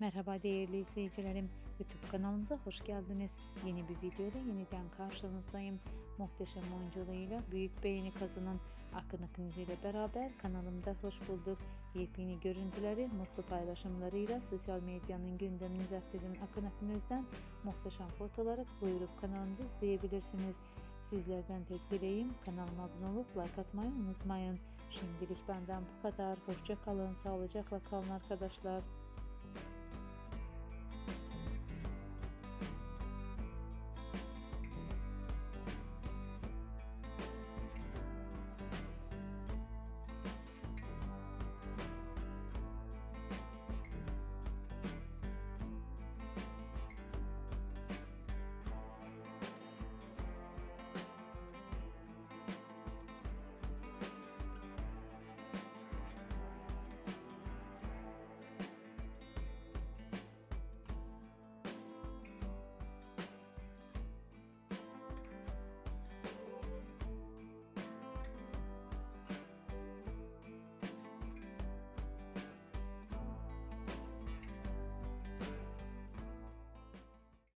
Merhaba değerli izleyicilerim. YouTube kanalımıza hoş geldiniz. Yeni bir videoda yeniden karşınızdayım. Muhteşem oyunculuğuyla büyük beğeni kazanan Akın Akıncı ile beraber kanalımda hoş bulduk. Yepyeni görüntüleri, mutlu paylaşımlarıyla sosyal medyanın gündemini zapt eden Akın Akınöz'den muhteşem fotoğrafları buyurup kanalımda izleyebilirsiniz. Sizlerden tek dileğim kanalıma abone olup like atmayı unutmayın. Şimdilik benden bu kadar. Hoşça kalın, sağlıcakla kalın arkadaşlar.